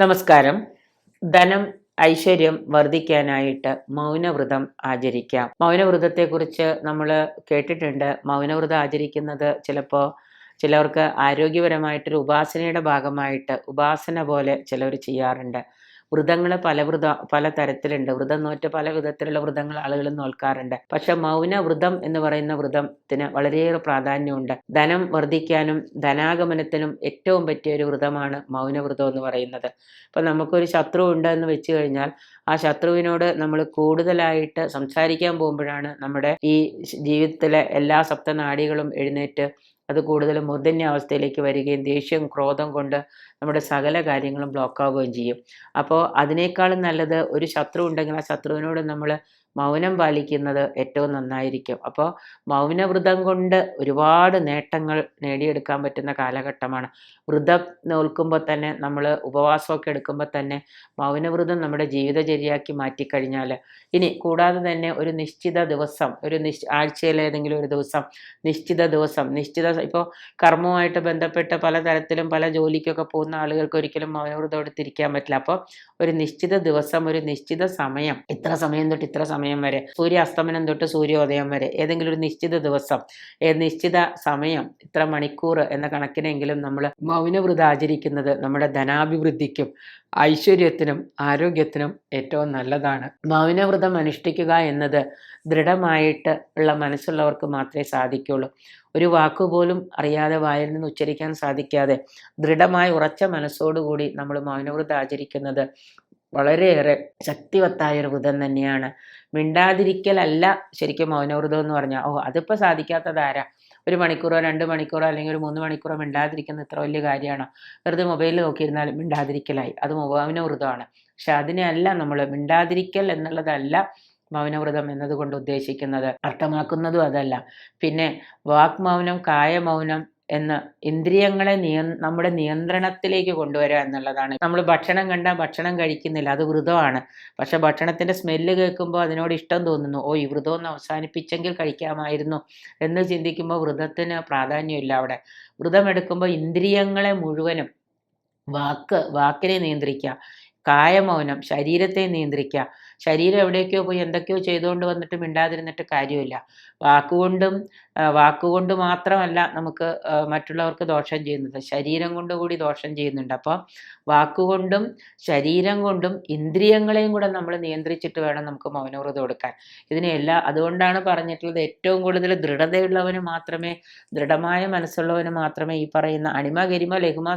നമസ്കാരം. ധനം ഐശ്വര്യം വർദ്ധിക്കാനായിട്ട് മൗനവ്രതം ആചരിക്കാം. മൗനവ്രതത്തെക്കുറിച്ച് നമ്മൾ കേട്ടിട്ടുണ്ട്. മൗനവ്രതം ആചരിക്കുന്നത് ചിലപ്പോൾ ചിലവർക്ക് ആരോഗ്യപരമായിട്ടൊരു ഉപാസനയുടെ ഭാഗമായിട്ട് ഉപാസന പോലെ ചിലവർ ചെയ്യാറുണ്ട്. വ്രതങ്ങൾ പല വ്രത പല തരത്തിലുണ്ട്. വ്രതം നോറ്റ പല വിധത്തിലുള്ള വ്രതങ്ങൾ ആളുകൾ നോൽക്കാറുണ്ട്. പക്ഷെ മൗന വ്രതം എന്ന് പറയുന്ന വ്രതത്തിന് വളരെയേറെ പ്രാധാന്യമുണ്ട്. ധനം വർദ്ധിക്കാനും ധനാഗമനത്തിനും ഏറ്റവും പറ്റിയ ഒരു വ്രതമാണ് മൗനവ്രതം എന്ന് പറയുന്നത്. ഇപ്പം നമുക്കൊരു ശത്രു ഉണ്ട് എന്ന് വെച്ച് കഴിഞ്ഞാൽ ആ ശത്രുവിനോട് നമ്മൾ കൂടുതലായിട്ട് സംസാരിക്കാൻ പോകുമ്പോഴാണ് നമ്മുടെ ഈ ജീവിതത്തിലെ എല്ലാ സപ്തനാടികളും എഴുന്നേറ്റ് അത് കൂടുതൽ മൂർധന്യ അവസ്ഥയിലേക്ക് വരികയും ദേഷ്യം ക്രോധം കൊണ്ട് നമ്മുടെ സകല കാര്യങ്ങളും ബ്ലോക്കാവുകയും ചെയ്യും. അപ്പോൾ അതിനേക്കാളും നല്ലത് ഒരു ശത്രു ഉണ്ടെങ്കിൽ ആ ശത്രുവിനോട് നമ്മൾ മൗനം പാലിക്കുന്നത് ഏറ്റവും നന്നായിരിക്കും. അപ്പോൾ മൗനവ്രതം കൊണ്ട് ഒരുപാട് നേട്ടങ്ങൾ നേടിയെടുക്കാൻ പറ്റുന്ന കാലഘട്ടമാണ്. വ്രതം നോൽക്കുമ്പോൾ തന്നെ നമ്മൾ ഉപവാസമൊക്കെ എടുക്കുമ്പോൾ തന്നെ മൗനവ്രതം നമ്മുടെ ജീവിതചര്യയാക്കി മാറ്റിക്കഴിഞ്ഞാൽ ഇനി കൂടാതെ തന്നെ ഒരു നിശ്ചിത ദിവസം ഒരു നിശ് ആഴ്ചയിലെ ഏതെങ്കിലും ഒരു ദിവസം നിശ്ചിത ദിവസം നിശ്ചിത ഇപ്പോൾ കർമ്മവുമായിട്ട് ബന്ധപ്പെട്ട് പല തരത്തിലും പല ജോലിക്കൊക്കെ പോകുന്ന ആളുകൾക്ക് ഒരിക്കലും മൗനവ്രതം എടുത്തിരിക്കാൻ പറ്റില്ല. അപ്പോൾ ഒരു നിശ്ചിത ദിവസം ഒരു നിശ്ചിത സമയം ഇത്ര സമയം തൊട്ട് ഇത്ര സമയം വരെ സൂര്യാസ്തമനം തൊട്ട് സൂര്യോദയം വരെ ഏതെങ്കിലും ഒരു നിശ്ചിത ദിവസം നിശ്ചിത സമയം ഇത്ര മണിക്കൂർ എന്ന കണക്കിനെങ്കിലും നമ്മൾ മൗനവ്രതം ആചരിക്കുന്നത് നമ്മുടെ ധനാഭിവൃദ്ധിക്കും ഐശ്വര്യത്തിനും ആരോഗ്യത്തിനും ഏറ്റവും നല്ലതാണ്. മൗനവ്രതം അനുഷ്ഠിക്കുക എന്നത് ദൃഢമായിട്ട് ഉള്ള മനസ്സുള്ളവർക്ക് മാത്രമേ സാധിക്കുള്ളൂ. ഒരു വാക്കുപോലും അറിയാതെ വായിൽ നിന്ന് ഉച്ചരിക്കാൻ സാധിക്കാതെ ദൃഢമായി ഉറച്ച മനസ്സോടുകൂടി നമ്മൾ മൗനവ്രതം ആചരിക്കുന്നത് വളരെയേറെ ശക്തിവത്തായ ഒരു ബുധം തന്നെയാണ്. മിണ്ടാതിരിക്കലല്ല ശരിക്കും മൗനവ്രതം എന്ന് പറഞ്ഞാൽ. ഓ അതിപ്പോൾ സാധിക്കാത്തത് ആരാ ഒരു മണിക്കൂറോ രണ്ട് മണിക്കൂറോ അല്ലെങ്കിൽ ഒരു മൂന്ന് മണിക്കൂറോ മിണ്ടാതിരിക്കുന്ന ഇത്ര വലിയ കാര്യമാണ്? വെറുതെ മൊബൈലിൽ നോക്കിയിരുന്നാലും മിണ്ടാതിരിക്കലായി. അത് മൗനവ്രതമാണ്. പക്ഷെ അതിനെയല്ല നമ്മൾ മിണ്ടാതിരിക്കൽ എന്നുള്ളതല്ല മൗനവ്രതം എന്നതുകൊണ്ട് ഉദ്ദേശിക്കുന്നത്. അർത്ഥമാക്കുന്നതും അതല്ല. പിന്നെ വാക്മൗനം കായമൗനം എന്ന് ഇന്ദ്രിയങ്ങളെ നിയ നമ്മുടെ നിയന്ത്രണത്തിലേക്ക് കൊണ്ടുവരിക എന്നുള്ളതാണ്. നമ്മൾ ഭക്ഷണം കണ്ടാൽ ഭക്ഷണം കഴിക്കുന്നില്ല അത് വ്രതമാണ് പക്ഷെ ഭക്ഷണത്തിന്റെ സ്മെല്ല് കേൾക്കുമ്പോൾ അതിനോട് ഇഷ്ടം തോന്നുന്നു ഓ ഈ വ്രതം ഒന്ന് അവസാനിപ്പിച്ചെങ്കിൽ കഴിക്കാമായിരുന്നു എന്ന് ചിന്തിക്കുമ്പോൾ വ്രതത്തിന് പ്രാധാന്യമില്ല അവിടെ. വ്രതം എടുക്കുമ്പോൾ ഇന്ദ്രിയങ്ങളെ മുഴുവനും വാക്ക് വാക്കിനെ നിയന്ത്രിക്കുക കായമൗനം ശരീരത്തെ നിയന്ത്രിക്കുക ശരീരം എവിടേക്കോ പോയി എന്തൊക്കെയോ ചെയ്തുകൊണ്ട് വന്നിട്ട് മിണ്ടാതിരുന്നിട്ട് കാര്യമില്ല. വാക്കുകൊണ്ടും വാക്കുകൊണ്ട് മാത്രമല്ല നമുക്ക് മറ്റുള്ളവർക്ക് ദോഷം ചെയ്യുന്നത്. ശരീരം കൊണ്ട് കൂടി ദോഷം ചെയ്യുന്നുണ്ട്. അപ്പോൾ വാക്കുകൊണ്ടും ശരീരം കൊണ്ടും ഇന്ദ്രിയങ്ങളെയും കൂടെ നമ്മൾ നിയന്ത്രിച്ചിട്ട് വേണം നമുക്ക് മൗനവ്രതം കൊടുക്കാൻ ഇതിനെല്ലാം അതുകൊണ്ടാണ് പറഞ്ഞിട്ടുള്ളത് ഏറ്റവും കൂടുതൽ ദൃഢതയുള്ളവന് മാത്രമേ ദൃഢമായ മനസ്സുള്ളവന് മാത്രമേ ഈ പറയുന്ന അണിമ ഗരിമ ലഘുമ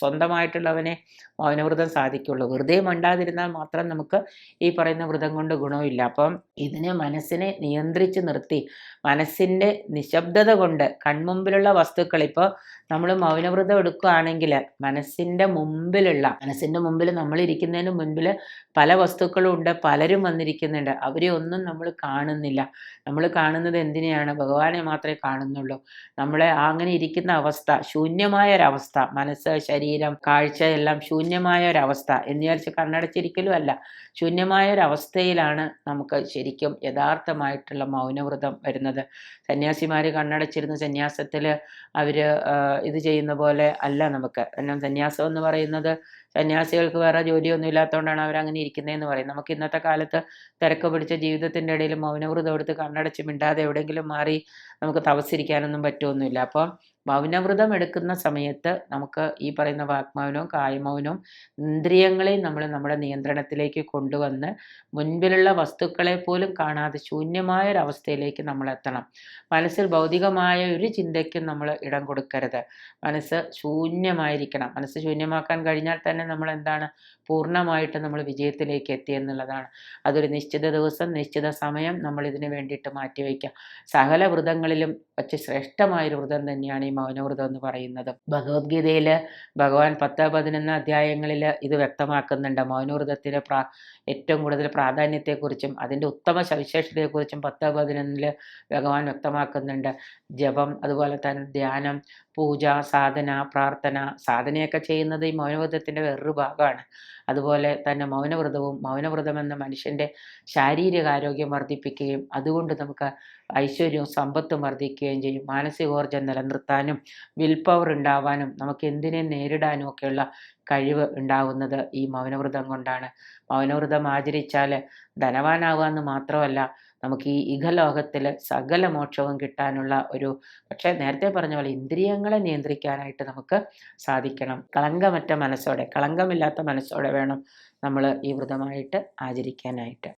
സ്വന്തമായിട്ടുള്ളവനെ മൗനവ്രതം സാധിക്കുള്ളൂ. വെറുതെ മണ്ടാതിരുന്നാൽ മാത്രം നമുക്ക് ഈ പറയുന്ന വ്രതം കൊണ്ട് ഗുണമില്ല. അപ്പം ഇതിനെ മനസ്സിനെ നിയന്ത്രിച്ച് നിർത്തി. മനസ്സിന്റെ നിശബ്ദത കൊണ്ട് കൺമുമ്പിലുള്ള വസ്തുക്കൾ ഇപ്പോൾ നമ്മൾ മൗനവ്രതം എടുക്കുകയാണെങ്കിൽ മനസ്സിന്റെ മുമ്പിലുള്ള മനസ്സിന്റെ മുമ്പിൽ നമ്മൾ ഇരിക്കുന്നതിന് മുൻപിൽ പല വസ്തുക്കളും ഉണ്ട് പലരും വന്നിരിക്കുന്നുണ്ട്. അവരെ ഒന്നും നമ്മൾ കാണുന്നില്ല. നമ്മൾ കാണുന്നത് എന്തിനെയാണ്? ഭഗവാനെ മാത്രമേ കാണുന്നുള്ളൂ. നമ്മളെ അങ്ങനെ ഇരിക്കുന്ന അവസ്ഥ ശൂന്യമായ ഒരവസ്ഥ മനസ്സ് ശരീരം കാഴ്ച എല്ലാം ശൂന്യമായ ഒരവസ്ഥ എന്ന് വിചാരിച്ച് കണ്ണടച്ചിരിക്കലും അല്ല. ശൂന്യമായ ഒരവസ്ഥയിലാണ് നമുക്ക് ശരിക്കും യഥാർത്ഥമായിട്ടുള്ള മൗനവ്രതം വരുന്നത്. സന്യാസിമാർ കണ്ണടച്ചിരുന്ന സന്യാസത്തിൽ അവർ ഇത് ചെയ്യുന്ന പോലെ അല്ല നമുക്ക്. കാരണം സന്യാസം എന്ന് പറയുന്നത് സന്യാസികൾക്ക് വേറെ ജോലിയൊന്നും ഇല്ലാത്തതുകൊണ്ടാണ് അവരങ്ങനെ ഇരിക്കുന്നതെന്ന് പറയും. നമുക്ക് ഇന്നത്തെ കാലത്ത് തിരക്ക് പിടിച്ച ജീവിതത്തിന്റെ ഇടയിൽ മൗനവ്രതം എടുത്ത് കണ്ണടച്ച് മിണ്ടാതെ എവിടെയെങ്കിലും മാറി നമുക്ക് തപസ്സിരിക്കാനൊന്നും പറ്റുമൊന്നുമില്ല അപ്പോൾ മൗനവ്രതം എടുക്കുന്ന സമയത്ത് നമുക്ക് ഈ പറയുന്ന വാക്മൗനവും കായമൗനവും ഇന്ദ്രിയങ്ങളെ നമ്മൾ നമ്മുടെ നിയന്ത്രണത്തിലേക്ക് കൊണ്ടുവന്ന് മുൻപിലുള്ള വസ്തുക്കളെ പോലും കാണാതെ ശൂന്യമായ ഒരു അവസ്ഥയിലേക്ക് നമ്മൾ എത്തണം. മനസ്സിൽ ഭൗതികമായ ഒരു ചിന്തയ്ക്കും നമ്മൾ ഇടം കൊടുക്കരുത്. മനസ്സ് ശൂന്യമായിരിക്കണം. മനസ്സ് ശൂന്യമാക്കാൻ കഴിഞ്ഞാൽ തന്നെ നമ്മൾ എന്താണ് പൂർണമായിട്ട് നമ്മൾ വിജയത്തിലേക്ക് എത്തി എന്നുള്ളതാണ്. അതൊരു നിശ്ചിത ദിവസം നിശ്ചിത സമയം നമ്മൾ ഇതിന് വേണ്ടിയിട്ട് മാറ്റിവെക്കുക സകല വ്രതങ്ങളിലും വച്ച് ശ്രേഷ്ഠമായൊരു വ്രതം തന്നെയാണ് ഈ മൗനവ്രതം എന്ന് പറയുന്നത്. ഭഗവത്ഗീതയിൽ ഭഗവാൻ പത്ത് പതിനൊന്ന് അധ്യായങ്ങളിൽ ഇത് വ്യക്തമാക്കുന്നുണ്ട്. മൗനവ്രതത്തിന്റെ പ്രാ ഏറ്റവും കൂടുതൽ പ്രാധാന്യത്തെക്കുറിച്ചും അതിന്റെ ഉത്തമ സവിശേഷതയെക്കുറിച്ചും പത്ത് പതിനൊന്നിൽ ഭഗവാൻ വ്യക്തമാക്കുന്നുണ്ട്. ജപം അതുപോലെ തന്നെ ധ്യാനം പൂജ സാധന പ്രാർത്ഥന സാധനയൊക്കെ ചെയ്യുന്നത് ഈ മൗനവ്രതത്തിന്റെ വേറൊരു ഭാഗമാണ്. അതുപോലെ തന്നെ മൗനവ്രതവും മൗനവ്രതം എന്ന മനുഷ്യന്റെ ശാരീരികാരോഗ്യം വർദ്ധിപ്പിക്കുകയും അതുകൊണ്ട് നമുക്ക് ഐശ്വര്യവും സമ്പത്തും വർദ്ധിക്കുകയും ചെയ്യും. മാനസികോർജം നിലനിർത്താനും വിൽ പവർ ഉണ്ടാവാനും നമുക്ക് എന്തിനെ നേരിടാനും ഒക്കെയുള്ള കഴിവ് ഉണ്ടാവുന്നത് ഈ മൗനവ്രതം കൊണ്ടാണ്. മൗനവ്രതം ആചരിച്ചാൽ ധനവാനാവുക എന്ന് മാത്രമല്ല നമുക്ക് ഈ ഇഹലോകത്തിൽ സകല മോക്ഷവും കിട്ടാനുള്ള ഒരു പക്ഷേ നേരത്തെ പറഞ്ഞ പോലെ ഇന്ദ്രിയങ്ങളെ നിയന്ത്രിക്കാനായിട്ട് നമുക്ക് സാധിക്കണം. കളങ്കമറ്റ മനസ്സോടെ കളങ്കമില്ലാത്ത മനസ്സോടെ വേണം നമ്മൾ ഈ വ്രതമായിട്ട് ആചരിക്കാനായിട്ട്.